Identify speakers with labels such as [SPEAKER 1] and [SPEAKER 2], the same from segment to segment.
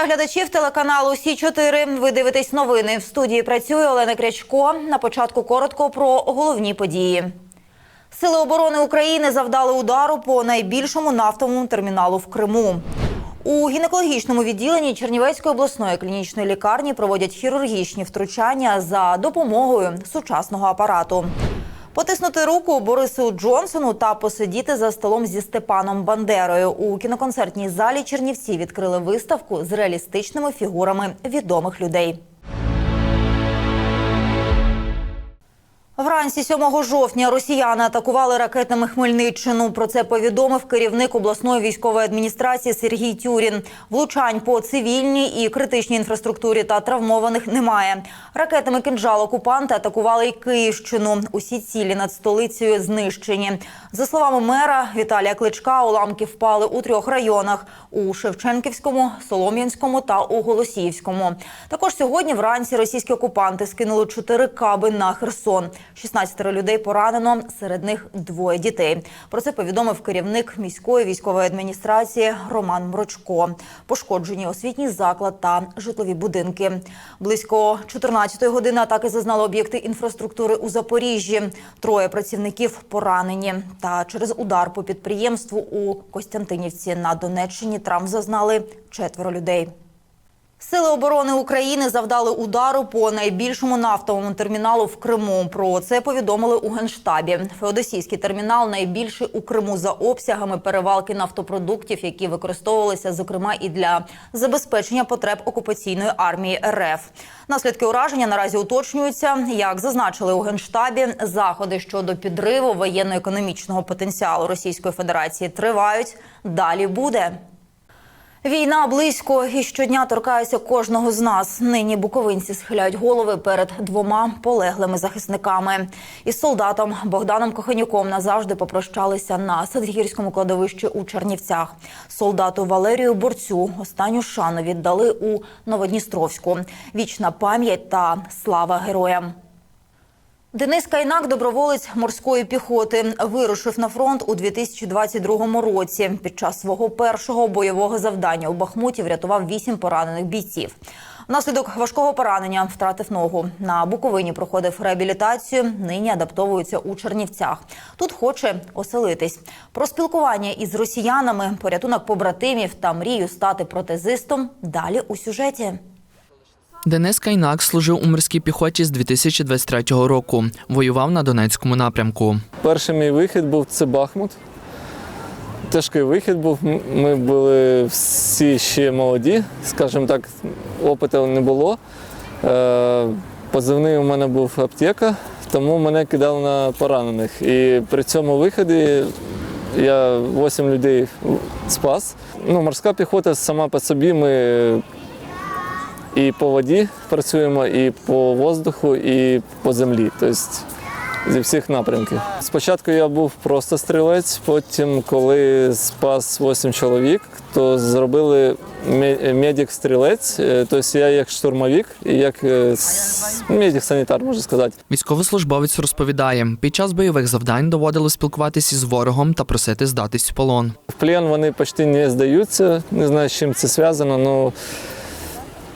[SPEAKER 1] Вітаю глядачів телеканалу Сі 4 Ви дивитесь новини. В студії працює Олена Крячко. На початку коротко про головні події. Сили оборони України завдали удару по найбільшому нафтовому терміналу в Криму. У гінекологічному відділенні Чернівецької обласної клінічної лікарні проводять хірургічні втручання за допомогою сучасного апарату. Потиснути руку Борису Джонсону та посидіти за столом зі Степаном Бандерою у кіноконцертній залі Чернівці відкрили виставку з реалістичними фігурами відомих людей. Вранці 7 жовтня росіяни атакували ракетами Хмельниччину. Про це повідомив керівник обласної військової адміністрації Сергій Тюрін. Влучань по цивільній і критичній інфраструктурі та травмованих немає. Ракетами кинжал окупанти атакували й Київщину. Усі цілі над столицею знищені. За словами мера Віталія Кличка, уламки впали у трьох районах: у Шевченківському, Солом'янському та у Голосіївському. Також сьогодні вранці російські окупанти скинули чотири каби на Херсон. 16 людей поранено, серед них двоє дітей. Про це повідомив керівник міської військової адміністрації Роман Мрочко. Пошкоджені освітній заклад та житлові будинки. Близько 14-ї години атаки зазнали об'єкти інфраструктури у Запоріжжі. Троє працівників поранені. Та через удар по підприємству у Костянтинівці на Донеччині травм зазнали четверо людей. Сили оборони України завдали удару по найбільшому нафтовому терміналу в Криму. Про це повідомили у генштабі. Феодосійський термінал найбільший у Криму за обсягами перевалки нафтопродуктів, які використовувалися зокрема і для забезпечення потреб окупаційної армії РФ. Наслідки ураження наразі уточнюються. Як зазначили у генштабі, заходи щодо підриву воєнно-економічного потенціалу Російської Федерації тривають. Далі буде. Війна близько і щодня торкається кожного з нас. Нині буковинці схиляють голови перед двома полеглими захисниками. Із солдатом Богданом Коханюком назавжди попрощалися на Садгірському кладовищі у Чернівцях. Солдату Валерію Борцю останню шану віддали у Новодністровську. Вічна пам'ять та слава героям. Денис Кайнак, доброволець морської піхоти, вирушив на фронт у 2022 році. Під час свого першого бойового завдання у Бахмуті врятував вісім поранених бійців. Внаслідок важкого поранення втратив ногу. На Буковині проходив реабілітацію. Нині адаптовується у Чернівцях. Тут хоче оселитись. Про спілкування із росіянами, порятунок побратимів та мрію стати протезистом. Далі у сюжеті.
[SPEAKER 2] Денис Кайнак служив у морській піхоті з 2023 року. Воював на Донецькому напрямку.
[SPEAKER 3] Перший мій вихід був це Бахмут. Тяжкий вихід був. Ми були всі ще молоді, скажімо так, опиту не було. Е, Позивний у мене був аптека, тому мене кидали на поранених. І при цьому виході я 8 людей спас. Ну, морська піхота сама по собі ми і по воді працюємо, і по воздуху, і по землі. Тобто зі всіх напрямків. Спочатку я був просто стрілець, потім, коли спас 8 чоловік, то зробили ме- медик-стрілець, Е, тобто я як штурмовик і як е, медик-санітар, можна сказати.
[SPEAKER 2] Військовослужбовець розповідає, під час бойових завдань доводилось спілкуватися із ворогом та просити здатись в полон.
[SPEAKER 3] В плен вони почти не здаються, не знаю, з чим це зв'язано, але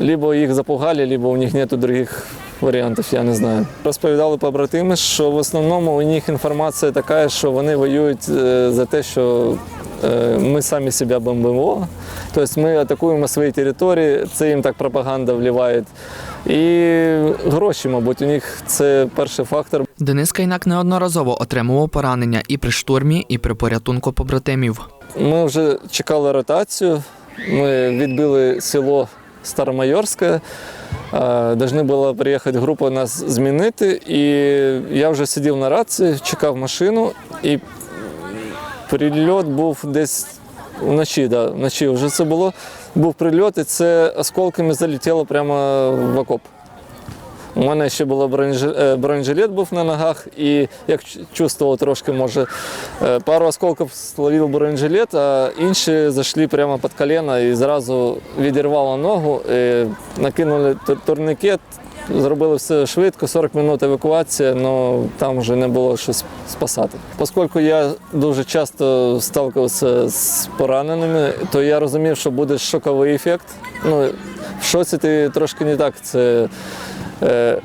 [SPEAKER 3] либо їх запугали, либо у них немає других варіантів, я не знаю. Розповідали побратими, що в основному у них інформація така, що вони воюють е, за те, що е, ми самі себе бомбимо. Тобто ми атакуємо свої території, це їм так пропаганда вливає. І гроші, мабуть, у них це перший фактор.
[SPEAKER 2] Денис Кайнак неодноразово отримував поранення і при штурмі, і при порятунку побратимів.
[SPEAKER 3] Ми вже чекали ротацію. Ми відбили село Старомайорське. Должна була приїхати група нас змінити. І я вже сидів на рації, чекав машину, і прильот був десь вночі. Да, вночі вже це було. Був прильот, і це осколками залетіло прямо в окоп. У мене ще було бронежилет, е, був на ногах, і як чувствував трошки, може, е, пару осколків словив бронежилет, а інші зайшли прямо під колено і зразу відірвало ногу, і накинули тур- турнікет, зробили все швидко, 40 минут евакуація, але там вже не було що спасати. Оскільки я дуже часто сталкивався з пораненими, то я розумів, що буде шоковий ефект. Ну, в шоці ти трошки не так це е,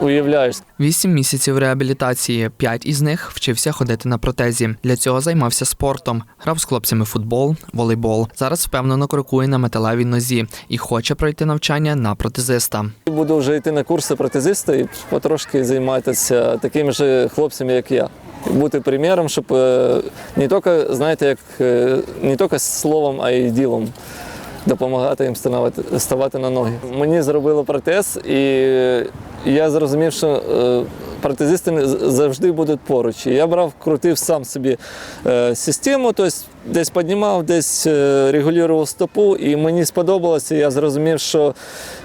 [SPEAKER 3] уявляєш.
[SPEAKER 2] Вісім місяців реабілітації. П'ять із них вчився ходити на протезі. Для цього займався спортом, грав з хлопцями футбол, волейбол. Зараз впевнено крокує на металевій нозі і хоче пройти навчання на протезиста.
[SPEAKER 3] Буду вже йти на курси протезиста і потрошки займатися такими ж хлопцями, як я. Бути приміром, щоб е, не тільки, знаєте, як е, не тільки словом, а й ділом допомагати їм ставати, на ноги. Мені зробили протез, і я зрозумів, що е, протезисти завжди будуть поруч. Я брав, крутив сам собі е, систему, тобто десь піднімав, десь е, регулював стопу, і мені сподобалося. Я зрозумів, що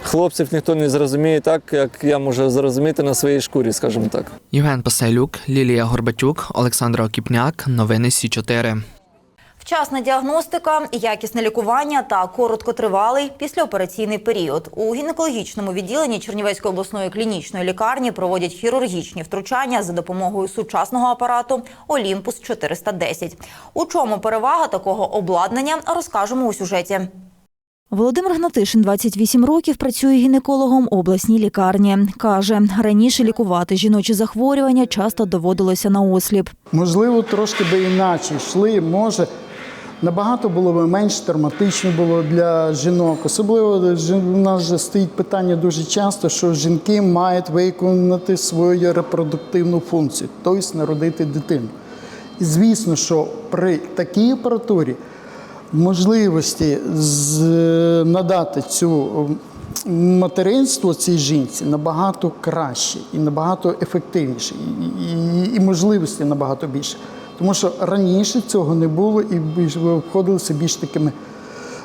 [SPEAKER 3] хлопців ніхто не зрозуміє так, як я можу зрозуміти на своїй шкурі, скажімо так.
[SPEAKER 2] Євген Пасайлюк, Лілія Горбатюк, Олександра Окіпняк. Новини Сі 4
[SPEAKER 1] Вчасна діагностика, якісне лікування та короткотривалий післяопераційний період. У гінекологічному відділенні Чернівецької обласної клінічної лікарні проводять хірургічні втручання за допомогою сучасного апарату Олімпус 410. У чому перевага такого обладнання, розкажемо у сюжеті.
[SPEAKER 4] Володимир Гнатишин 28 років працює гінекологом обласній лікарні. Каже, раніше лікувати жіночі захворювання часто доводилося на осліп.
[SPEAKER 5] Можливо, трошки би іначе йшли, може. Набагато було б менш травматично було для жінок. Особливо у нас же стоїть питання дуже часто, що жінки мають виконати свою репродуктивну функцію, тобто народити дитину. І звісно, що при такій апаратурі можливості з, надати цю материнство цій жінці набагато краще і набагато ефективніше, і, і, і можливості набагато більше. Тому що раніше цього не було і більш обходилося більш такими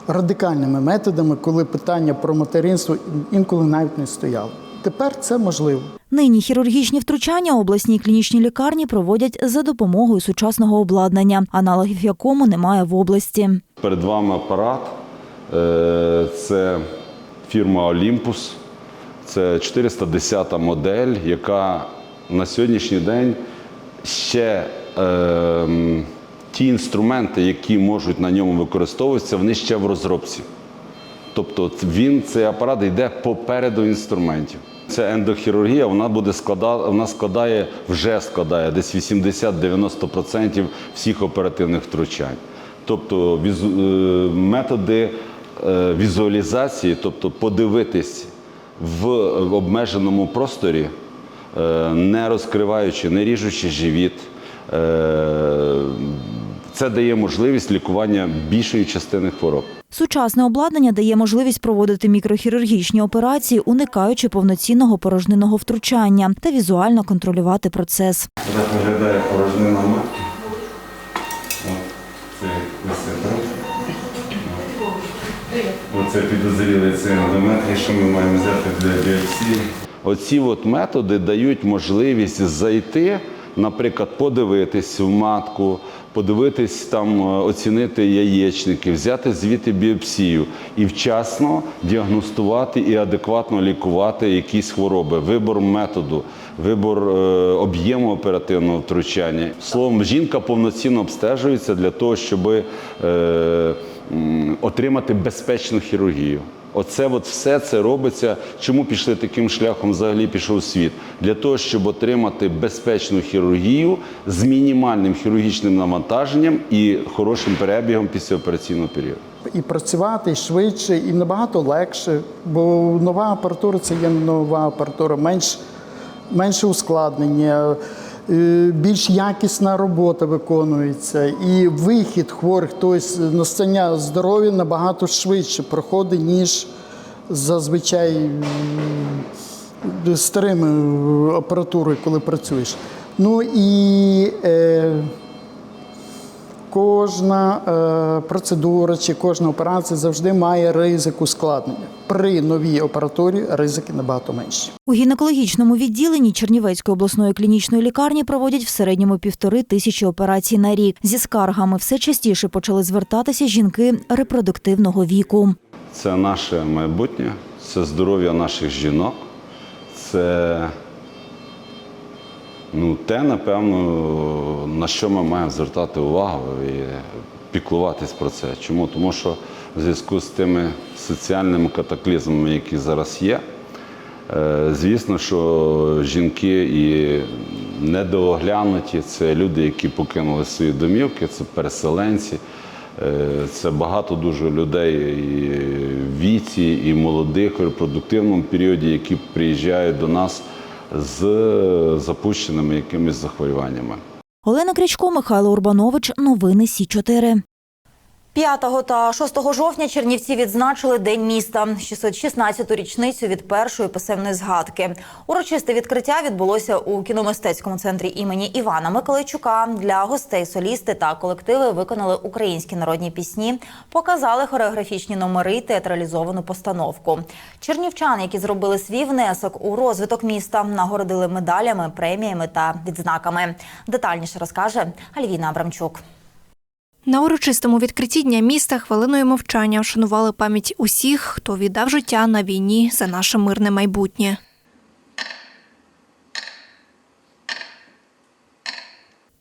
[SPEAKER 5] радикальними методами, коли питання про материнство інколи навіть не стояло. Тепер це можливо.
[SPEAKER 4] Нині хірургічні втручання обласній клінічній лікарні проводять за допомогою сучасного обладнання, аналогів якому немає в області.
[SPEAKER 6] Перед вами апарат. Е, Це фірма Olympus. Це 410 модель, яка на сьогоднішній день ще е, ті інструменти, які можуть на ньому використовуватися, вони ще в розробці. Тобто він, цей апарат йде попереду інструментів. Це ендохірургія, вона буде складати, вона складає, вже складає десь 80-90% всіх оперативних втручань. Тобто візу, е, методи е, візуалізації, тобто подивитись в обмеженому просторі, е, не розкриваючи, не ріжучи живіт. Е, Це дає можливість лікування більшої частини хвороб.
[SPEAKER 4] Сучасне обладнання дає можливість проводити мікрохірургічні операції, уникаючи повноцінного порожнинного втручання та візуально контролювати процес.
[SPEAKER 6] Так виглядає порожнина матки. Це. Оце підозрілий цей ендометрій, що ми маємо взяти для біопсії. Оці от методи дають можливість зайти, наприклад, подивитись в матку, подивитись там, е, оцінити яєчники, взяти звідти біопсію і вчасно діагностувати і адекватно лікувати якісь хвороби, вибор методу, вибор е, об'єму оперативного втручання. Словом, жінка повноцінно обстежується для того, щоб е, отримати безпечну хірургію. Оце от все це робиться. Чому пішли таким шляхом? Взагалі пішов світ для того, щоб отримати безпечну хірургію з мінімальним хірургічним навантаженням і хорошим перебігом післяопераційного періоду.
[SPEAKER 5] і працювати швидше, і набагато легше, бо нова апаратура це є нова апаратура, менш, менше ускладнення, більш якісна робота виконується, і вихід хворих, тобто настання здоров'я набагато швидше проходить, ніж зазвичай старими е, апаратурою, коли працюєш. Ну і е, Кожна е, процедура чи кожна операція завжди має ризик ускладнення. При новій апаратурі ризики набагато менші.
[SPEAKER 4] У гінекологічному відділенні Чернівецької обласної клінічної лікарні проводять в середньому півтори тисячі операцій на рік. Зі скаргами все частіше почали звертатися жінки репродуктивного віку.
[SPEAKER 6] Це наше майбутнє, це здоров'я наших жінок, це ну, те, напевно, на що ми маємо звертати увагу і піклуватись про це. Чому? Тому що в зв'язку з тими соціальними катаклізмами, які зараз є, е, звісно, що жінки і недооглянуті це люди, які покинули свої домівки, це переселенці. Е, Це багато дуже людей і віці, і молодих, і в репродуктивному періоді, які приїжджають до нас з запущеними якимись захворюваннями.
[SPEAKER 4] Олена Крячко, Михайло Урбанович. Новини Сі 4
[SPEAKER 1] 5 та 6 жовтня Чернівці відзначили День міста, 616-ту річницю від першої писемної згадки. Урочисте відкриття відбулося у кіномистецькому центрі імені Івана Миколайчука. Для гостей солісти та колективи виконали українські народні пісні, показали хореографічні номери й театралізовану постановку. Чернівчан, які зробили свій внесок у розвиток міста, нагородили медалями, преміями та відзнаками. Детальніше розкаже Альвіна Абрамчук.
[SPEAKER 7] На урочистому відкритті дня міста хвилиною мовчання вшанували пам'ять усіх, хто віддав життя на війні за наше мирне майбутнє.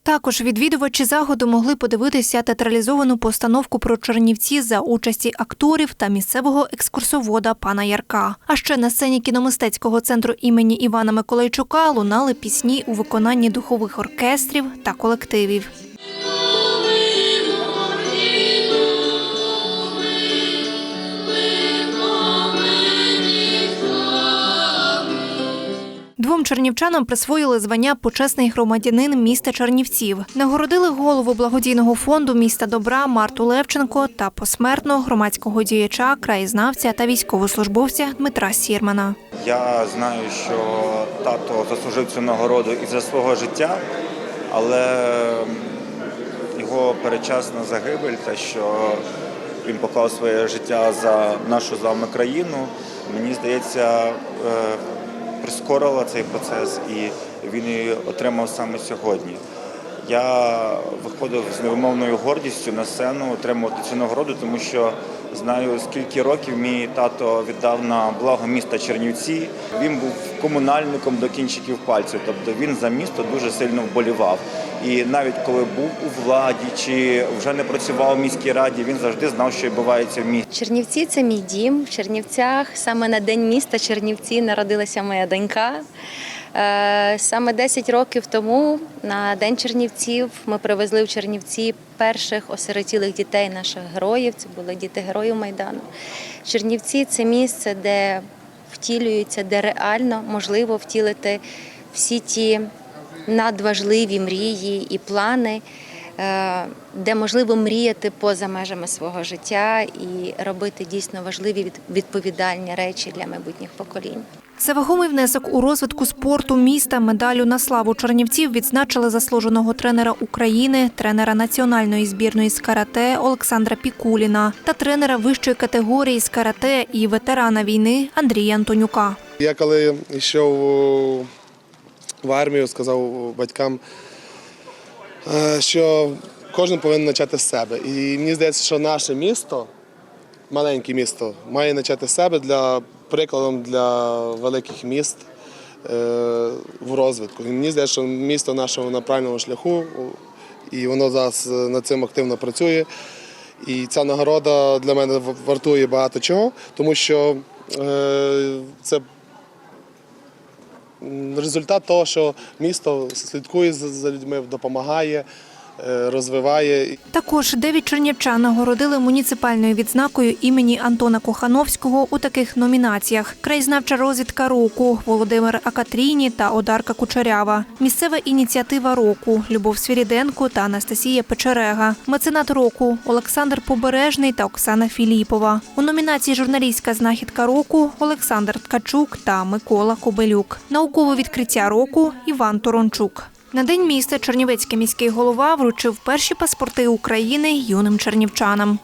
[SPEAKER 7] Також відвідувачі заходу могли подивитися театралізовану постановку про Чернівці за участі акторів та місцевого екскурсовода пана Ярка. А ще на сцені кіномистецького центру імені Івана Миколайчука лунали пісні у виконанні духових оркестрів та колективів. Двом чернівчанам присвоїли звання почесний громадянин міста Чернівців. Нагородили голову благодійного фонду міста добра Марту Левченко та посмертно громадського діяча, краєзнавця та військовослужбовця Дмитра Сірмана.
[SPEAKER 8] Я знаю, що тато заслужив цю нагороду і за свого життя, але його передчасна загибель, те, що він поклав своє життя за нашу з вами країну, мені здається, е, прискорила цей процес і він її отримав саме сьогодні. Я виходив з невимовною гордістю на сцену отримувати цю нагороду, тому що знаю, скільки років мій тато віддав на благо міста Чернівці. Він був комунальником до кінчиків пальців, тобто він за місто дуже сильно вболівав. І навіть коли був у владі чи вже не працював в міській раді, він завжди знав, що відбувається в місті.
[SPEAKER 9] Чернівці це мій дім. В Чернівцях саме на день міста Чернівці народилася моя донька. Е, Саме 10 років тому на День Чернівців ми привезли в Чернівці перших осиротілих дітей наших героїв. Це були діти героїв Майдану. Чернівці це місце, де втілюється, де реально можливо втілити всі ті надважливі мрії і плани, е, де можливо мріяти поза межами свого життя і робити дійсно важливі відповідальні речі для майбутніх поколінь.
[SPEAKER 7] За вагомий внесок у розвитку спорту міста медалю на славу Чернівців відзначили заслуженого тренера України, тренера національної збірної з карате Олександра Пікуліна та тренера вищої категорії з карате і ветерана війни Андрія Антонюка.
[SPEAKER 10] Я коли йшов в армію, сказав батькам, е, що кожен повинен почати з себе. І мені здається, що наше місто, маленьке місто, має почати з себе для прикладом для великих міст е, в розвитку. Мені здається, що місто нашого на правильному шляху, і воно зараз е, над цим активно працює. І ця нагорода для мене вартує багато чого, тому що е, це результат того, що місто слідкує за, людьми, допомагає, розвиває.
[SPEAKER 7] Також дев'ять чернівчан нагородили муніципальною відзнакою імені Антона Кохановського у таких номінаціях: краєзнавча розвідка року Володимир Акатріні та Одарка Кучерява, місцева ініціатива року Любов Свіріденко та Анастасія Печерега, меценат року Олександр Побережний та Оксана Філіпова. У номінації журналістська знахідка року Олександр Ткачук та Микола Кобелюк. Наукове відкриття року Іван Торончук. На день міста Чернівецький міський голова вручив перші паспорти України юним чернівчанам.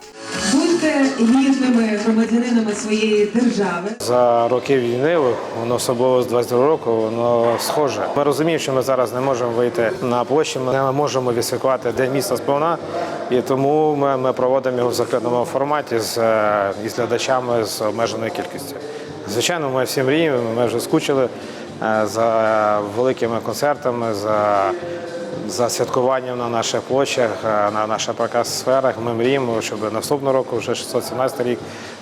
[SPEAKER 11] Будьте гідними громадянинами своєї держави.
[SPEAKER 12] За роки війни, воно особливо з 22 року, воно схоже. Ми розуміємо, що ми зараз не можемо вийти на площу, ми не можемо відсвяткувати День міста сповна, і тому ми, ми проводимо його в закритому форматі з, е, із глядачами з обмеженою кількістю. Звичайно, ми всі мріємо, ми вже скучили за великими концертами, за, за святкуванням на наших площах, е, на наших показ сферах. Ми мріємо, щоб наступного року, вже 617 рік,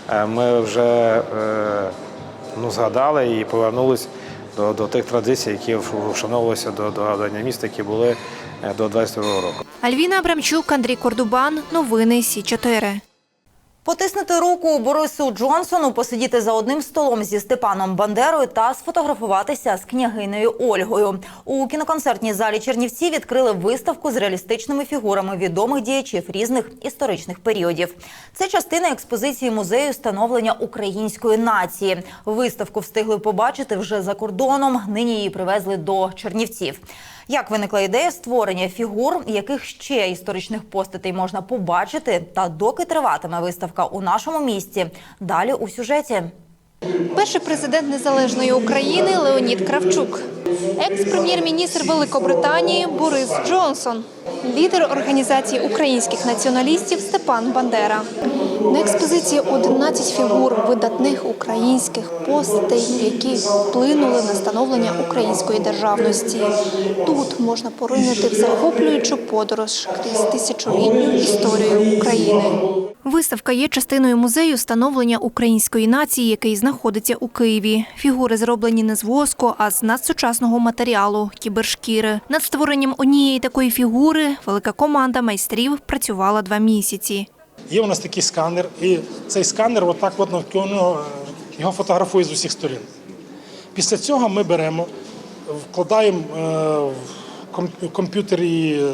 [SPEAKER 12] е, ми вже е, ну, згадали і повернулись до, до тих традицій, які вшановувалися до, до Дня міста, які були е, до 22 року.
[SPEAKER 7] Альвіна Абрамчук, Андрій Кордубан. Новини Сі 4
[SPEAKER 1] Потиснути руку Борису Джонсону, посидіти за одним столом зі Степаном Бандерою та сфотографуватися з княгинею Ольгою. У кіноконцертній залі Чернівці відкрили виставку з реалістичними фігурами відомих діячів різних історичних періодів. Це частина експозиції музею становлення української нації. Виставку встигли побачити вже за кордоном. Нині її привезли до Чернівців. Як виникла ідея створення фігур, яких ще історичних постатей можна побачити, та доки триватиме виставка у нашому місті? Далі у сюжеті.
[SPEAKER 7] Перший президент незалежної України Леонід Кравчук, екс-прем'єр-міністр Великобританії Борис Джонсон, лідер організації українських націоналістів Степан Бандера. На експозиції 11 фігур видатних українських постатей, які вплинули на становлення української державності. Тут можна поринути в захоплюючу подорож крізь тисячолітню історію України. Виставка є частиною музею становлення української нації, який знаходиться у Києві. Фігури зроблені не з воску, а з надсучасного матеріалу кібершкіри. Над створенням однієї такої фігури велика команда майстрів працювала два місяці.
[SPEAKER 13] Є у нас такий сканер, і цей сканер отак от навколо його фотографує з усіх сторін. Після цього ми беремо, вкладаємо е, в ком- комп'ютері е,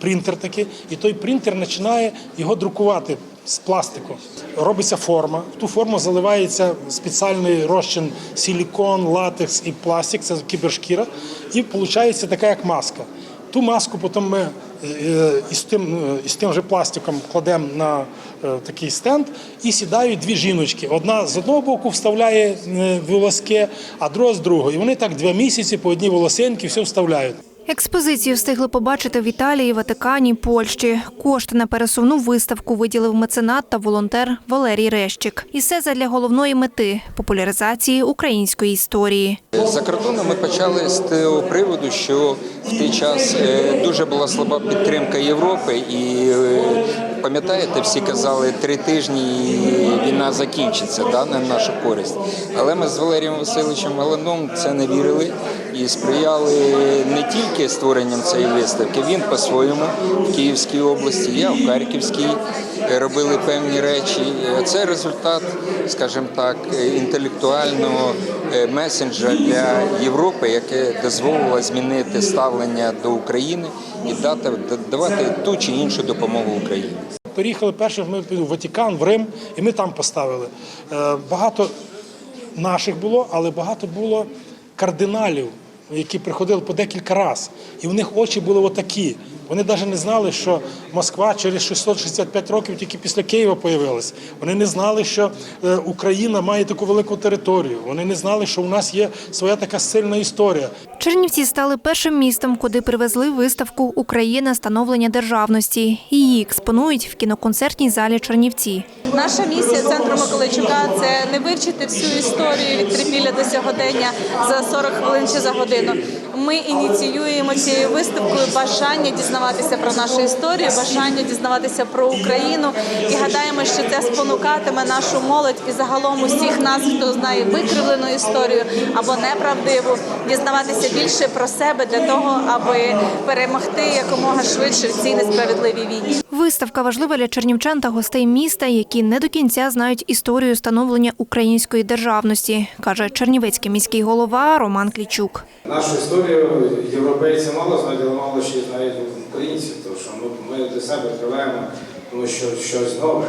[SPEAKER 13] принтер такий, і той принтер починає його друкувати з пластику. Робиться форма. В ту форму заливається спеціальний розчин силікон, латекс і пластик, це кібершкіра, і виходить така як маска. Ту маску потім ми е, із тим, е, із тим же пластиком кладемо на е, такий стенд і сідають дві жіночки. Одна з одного боку вставляє е, волоски, а друга з другого. І вони так два місяці по одній волосинці все вставляють.
[SPEAKER 7] Експозицію встигли побачити в Італії, Ватикані, Польщі. Кошти на пересувну виставку виділив меценат та волонтер Валерій Рещик. І все задля головної мети популяризації української історії.
[SPEAKER 14] За кордоном ми почали з того приводу, що в той час е, дуже була слаба підтримка Європи, і е, пам'ятаєте, всі казали, три тижні і війна закінчиться да, на нашу користь. Але ми з Валерієм Васильовичем Галаном це не вірили і сприяли не тільки створенням цієї виставки. Він по-своєму в Київській області, я в Харківській робили певні речі. Е, Це результат, скажімо так, е, інтелектуального е, месенджа для Європи, яке дозволило змінити ставлення до України і дати давати ту чи іншу допомогу Україні.
[SPEAKER 13] Переїхали першим ми в Ватикан, в Рим, і ми там поставили. Багато наших було, але багато було кардиналів, які приходили по декілька разів. І в них очі були отакі. Вони навіть не знали, що Москва через 665 років тільки після Києва появилась. Вони не знали, що е, Україна має таку велику територію. Вони не знали, що у нас є своя така сильна історія.
[SPEAKER 7] Чернівці стали першим містом, куди привезли виставку Україна становлення державності. Її експонують в кіноконцертній залі Чернівці.
[SPEAKER 15] Наша місія центру Миколайчука це не вивчити всю історію від трипілля до сьогодення за 40 хвилин чи за годину. Ми ініціюємо цією виставкою бажання дізнаватися про нашу історію, бажання дізнаватися про Україну і гадаємо, що це спонукатиме нашу молодь і загалом усіх нас, хто знає викривлену історію або неправдиву, дізнаватися більше про себе для того, аби перемогти якомога швидше в цій несправедливій війні.
[SPEAKER 7] Виставка важлива для чернівчан та гостей міста, які не до кінця знають історію становлення української державності, каже чернівецький міський голова Роман Клічук.
[SPEAKER 12] Нашу історію європейці мало знають, але мало ще знають українці, тому що ми, ми для себе відкриваємо тому що щось нове.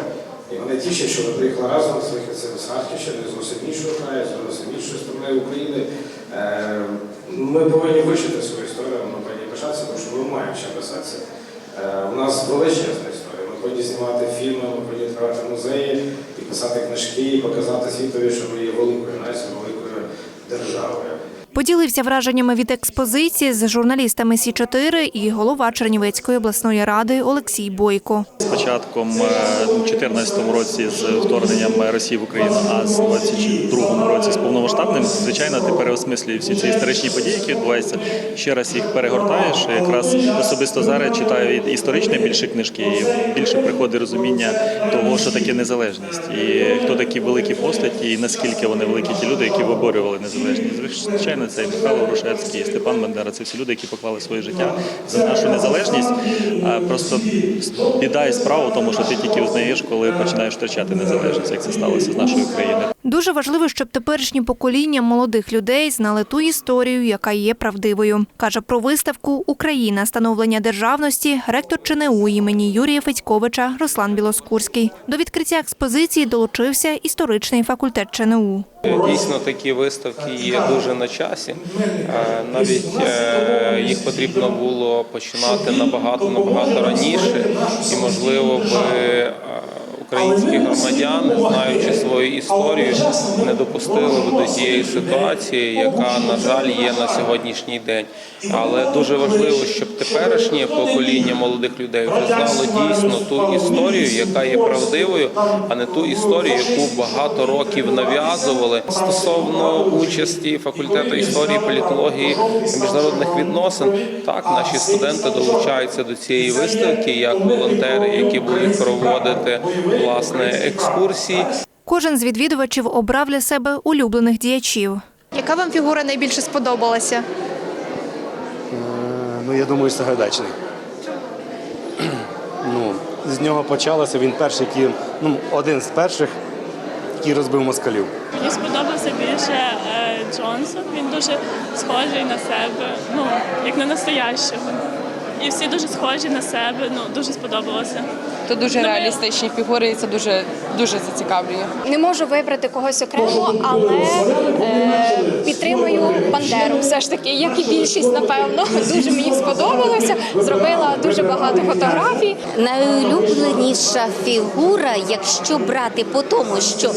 [SPEAKER 12] І вони тішать, що ми приїхали разом з вихідцями з Харківщини, з зовсім іншого краю, з зовсім сторони України. Е, Ми повинні вивчити свою історію, ми повинні пишатися, тому що ми маємо ще писатися. Е, У нас величезна історія. Ми повинні знімати фільми, ми повинні відкривати музеї і писати книжки, і показати світові, що ми є великою нацією, великою.
[SPEAKER 7] Поділився враженнями від експозиції з журналістами Сі 4 і голова Чернівецької обласної ради Олексій Бойко.
[SPEAKER 16] З початком е, 2014 році з вторгненням Росії в Україну, а з 22 році з повномасштабним, звичайно, ти переосмислюєш всі ці історичні події, які відбуваються. Ще раз їх перегортаєш. Якраз особисто зараз читаю історичні більше книжки, і більше приходить розуміння того, що таке незалежність, і хто такі великі постаті, і наскільки вони великі ті люди, які виборювали незалежність. Звичайно, це і Михайло Грушевський, Степан Бандера. Це всі люди, які поклали своє життя за нашу незалежність. Просто біда і справа тому, що ти тільки узнаєш, коли починаєш втрачати незалежність, як це сталося з нашою країною.
[SPEAKER 7] Дуже важливо, щоб теперішні покоління молодих людей знали ту історію, яка є правдивою. Каже про виставку Україна становлення державності ректор ЧНУ імені Юрія Федьковича Руслан Білоскурський. До відкриття експозиції долучився історичний факультет ЧНУ.
[SPEAKER 17] Дійсно, такі виставки є дуже на часі. Е, Навіть е, їх потрібно було починати набагато набагато раніше, і можливо би українські громадяни, знаючи свою історію, не допустили б до тієї ситуації, яка на жаль є на сьогоднішній день. Але дуже важливо, щоб теперішнє покоління молодих людей вже знало дійсно ту історію, яка є правдивою, а не ту історію, яку багато років нав'язували стосовно участі факультету історії, політології міжнародних відносин. Так, наші студенти долучаються до цієї виставки як волонтери, які будуть проводити власне екскурсії.
[SPEAKER 7] Кожен з відвідувачів обрав для себе улюблених діячів.
[SPEAKER 18] Яка вам фігура найбільше сподобалася?
[SPEAKER 19] Ну, я думаю, Сагайдачний. Ну, з нього почалося. Він перший, який, ну, один з перших, який розбив москалів.
[SPEAKER 20] Мені сподобався більше е, Джонсон. Він дуже схожий на себе, ну як на настоящого. І всі дуже схожі на себе. Ну дуже сподобалося.
[SPEAKER 21] То дуже реалістичні фігури, і це дуже дуже зацікавлює.
[SPEAKER 18] Не можу вибрати когось окремо, але е, підтримую Бандеру. Все ж таки, як і більшість, напевно. Дуже мені сподобалося. Зробила дуже багато фотографій.
[SPEAKER 22] Найулюбленіша фігура, якщо брати по тому, що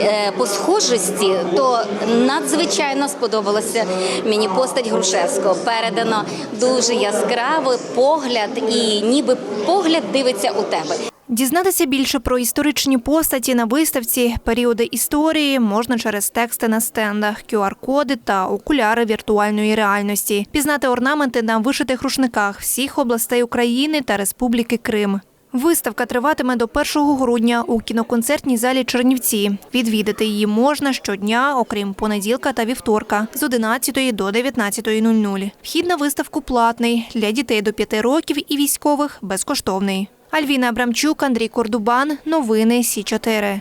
[SPEAKER 22] е, по схожості, то надзвичайно сподобалася мені постать Грушевського. Передано дуже яскраво погляд, і ніби погляд дивиться у тебе.
[SPEAKER 7] Дізнатися більше про історичні постаті на виставці, періоди історії можна через тексти на стендах, QR-коди та окуляри віртуальної реальності, пізнати орнаменти на вишитих рушниках всіх областей України та Республіки Крим. Виставка триватиме до 1 грудня у кіноконцертній залі Чернівці. Відвідати її можна щодня, окрім понеділка та вівторка, з 11 до 19.00. Вхід на виставку платний для дітей до 5 років і військових безкоштовний. Альвіна Абрамчук, Андрій Кордубан. Новини Сі 4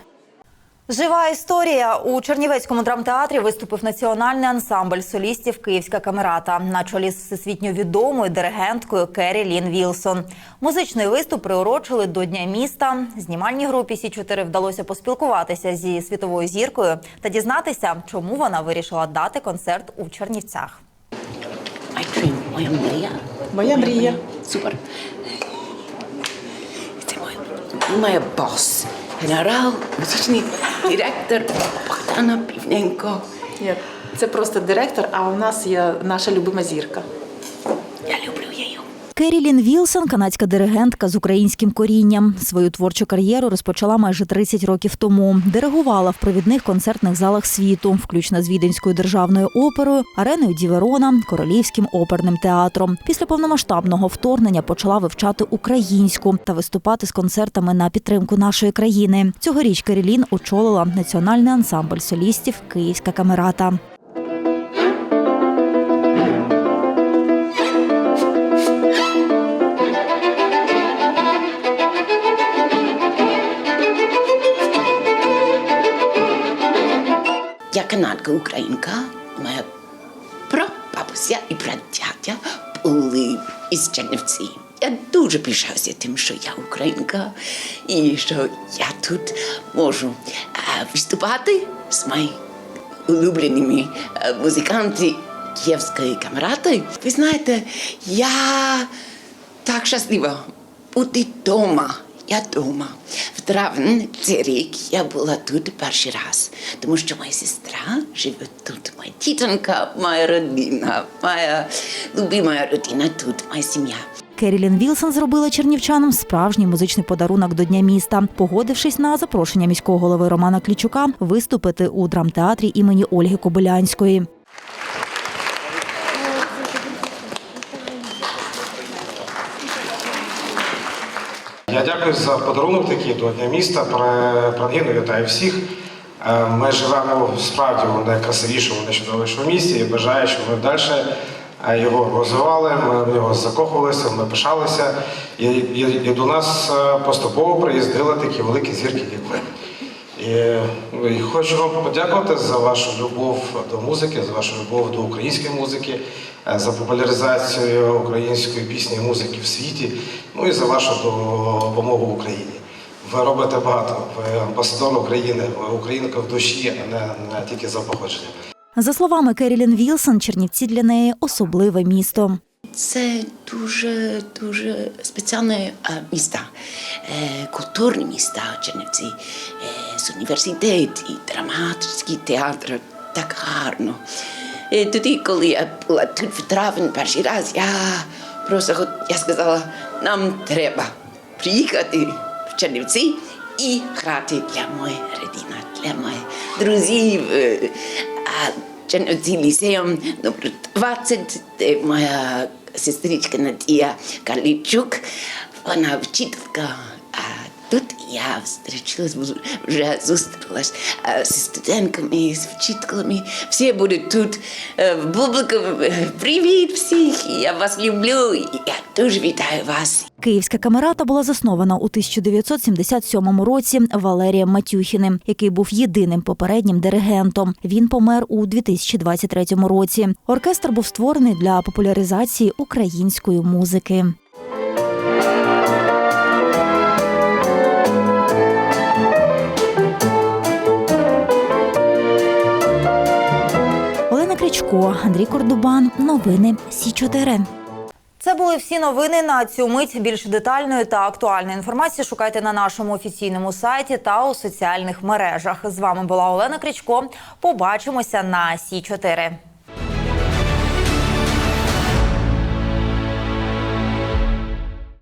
[SPEAKER 1] Жива історія у Чернівецькому драмтеатрі виступив національний ансамбль солістів Київська камерата на чолі з всесвітньо відомою диригенткою Керрі Лін Вілсон. Музичний виступ приурочили до Дня міста. Знімальній групі Сі 4 вдалося поспілкуватися зі світовою зіркою та дізнатися, чому вона вирішила дати концерт у Чернівцях.
[SPEAKER 23] Моя мрія.
[SPEAKER 24] Моя мрія.
[SPEAKER 23] Супер. Моя бос. Генерал, музичний директор Богдана Півненко.
[SPEAKER 24] Це просто директор, а у нас є наша любима зірка.
[SPEAKER 23] Я люблю.
[SPEAKER 4] Керілін Вілсон, канадська диригентка з українським корінням. Свою творчу кар'єру розпочала майже 30 років тому. Диригувала в провідних концертних залах світу, включно з Віденською державною оперою, ареною Ді Верона, Королівським оперним театром. Після повномасштабного вторгнення почала вивчати українську та виступати з концертами на підтримку нашої країни. Цьогоріч Керілін очолила національний ансамбль солістів Київська камерата.
[SPEAKER 23] Канадка українка. Моя прабабуся і прадядя були із Чернівці. Я дуже пишаюся тим, що я українка, і що я тут можу е, виступати з моїми улюбленими е, музикантами Київської камерати. Ви знаєте, я так щаслива бути вдома. Я вдома, в травні цей рік я була тут перший раз, тому що моя сестра живе тут, моя тітонька, моя родина, моя любима родина тут, моя сім'я.
[SPEAKER 1] Керілін Вілсон зробила чернівчанам справжній музичний подарунок до Дня міста, погодившись на запрошення міського голови Романа Клічука виступити у драмтеатрі імені Ольги Кобилянської.
[SPEAKER 12] Я дякую за подарунок такий до Дня міста. Прогину вітаю всіх. Е, Ми живемо справді в найкрасивішому, найчудовішому місті і бажаю, щоб ми далі е, його розвивали, ми в нього закохувалися, ми пишалися. І, і, і до нас е, поступово приїздили такі великі зірки, як ви. І, ну, хочу вам подякувати за вашу любов до музики, за вашу любов до української музики, е, за популяризацію української пісні і музики в світі, ну і за вашу допомогу Україні. Ви робите багато, ви амбасадор України, ви українка в душі, а не тільки за походження.
[SPEAKER 1] За словами Керілін Вілсон, Чернівці для неї особливе місто.
[SPEAKER 23] Це дуже дуже спеціальне е, міста, е, культурні міста Чернівці, е, з університет і драматичний театр так гарно. Е, Тоді, коли я була тут в травні перший раз, я просто я сказала, нам треба приїхати в Чернівці і грати для моєї родини, для моїх друзів. А Чернівці номер 20, моя сестричка Надія Калічук, вона вчителька. Тут я зустрічалась, вже зустрілась е, з студентками, з вчителями. Всі будуть тут. Е, Бублика, е, привіт всіх! Я вас люблю. Я дуже вітаю вас.
[SPEAKER 1] Київська камерата була заснована у 1977 році Валерієм Матюхіним, який був єдиним попереднім диригентом. Він помер у 2023 році. Оркестр був створений для популяризації української музики. Крічко, Андрій Кордубан. Новини Сі 4
[SPEAKER 25] Це були всі новини на цю мить. Більш детальної та актуальної інформації шукайте на нашому офіційному сайті та у соціальних мережах. З вами була Олена Крічко. Побачимося на Сі 4